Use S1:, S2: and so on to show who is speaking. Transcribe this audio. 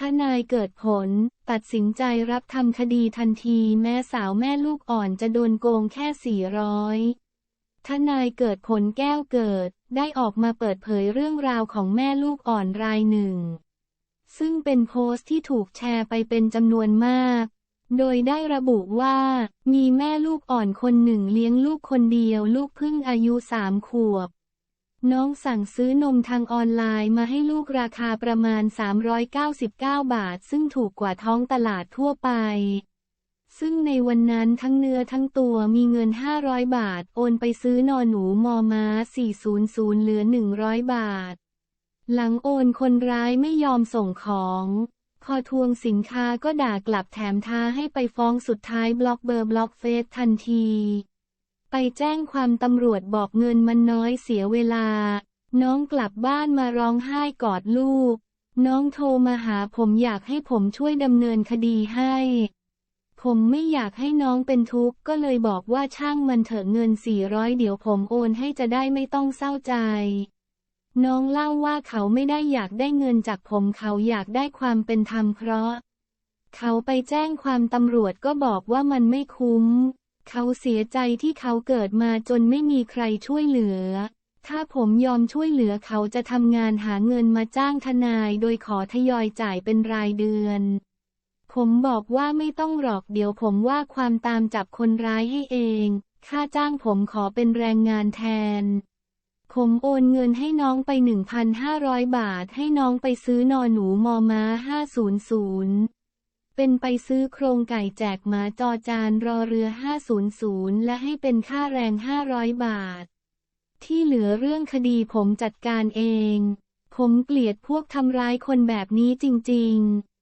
S1: ทนายเกิดผล ตัดสินใจรับทำคดีทันทีแม้สาวแม่ลูกอ่อนจะโดนโกงแค่ 400 ทนายเกิดผลแก้วเกิด ได้ออกมาเปิดเผยเรื่องราวของแม่ลูกอ่อนรายหนึ่ง ซึ่งเป็นโพสต์ที่ถูกแชร์ไปเป็นจำนวนมาก โดยได้ระบุว่า มีแม่ลูกอ่อนคนหนึ่งเลี้ยงลูกคนเดียวลูกเพิ่งอายุสามขวบ น้องสั่งซื้อนมทางออนไลน์มาให้ลูกราคาประมาณ 399 บาท ซึ่งถูกกว่าท้องตลาดทั่วไป ซึ่งในวันนั้นทั้งเนื้อทั้งตัวมีเงิน 500 บาท โอนไปซื้อนอนหนูมอม้า 400 เหลือ 100 บาท หลังโอนคนร้ายไม่ยอมส่งของพอทวงสินค้าก็ด่ากลับแถมท้าให้ไปฟ้องสุดท้ายบล็อกเบอร์บล็อกเฟซทันที ไปแจ้งความตำรวจบอกเงินมันน้อยเสียเวลา น้องกลับบ้านมาร้องไห้กอดลูก น้องโทรมาหาผมอยากให้ผมช่วยดำเนินคดีให้ ผมไม่อยากให้น้องเป็นทุกข์ก็เลยบอกว่าช่างมันเถอะเงิน 400 เดี๋ยวผมโอนให้จะได้ไม่ต้องเศร้าใจ น้องเล่าว่าเขาไม่ได้อยากได้เงินจากผมเขาอยากได้ความเป็นธรรมเพราะ เขาไปแจ้งความตำรวจก็บอกว่ามันไม่คุ้ม เขาเสียใจที่เขาเกิดมาจนไม่มีใครช่วยเหลือ ถ้าผมยอมช่วยเหลือเขาจะทำงานหาเงินมาจ้างทนายโดยขอทยอยจ่ายเป็นรายเดือน ผมบอกว่าไม่ต้องหรอกเดี๋ยวผมว่าความตามจับคนร้ายให้เอง ค่าจ้างผมขอเป็นแรงงานแทน ผมโอนเงินให้น้องไป 1,500 บาทให้น้องไปซื้อนอนหนูมอม้า500 เป็นไปซื้อโครงไก่แจกหมาจอจานรอเรือ 500 และให้เป็นค่าแรง 500 บาท ที่เหลือเรื่องคดีผมจัดการเอง ผมเกลียดพวกทำร้ายคนแบบนี้จริง ๆ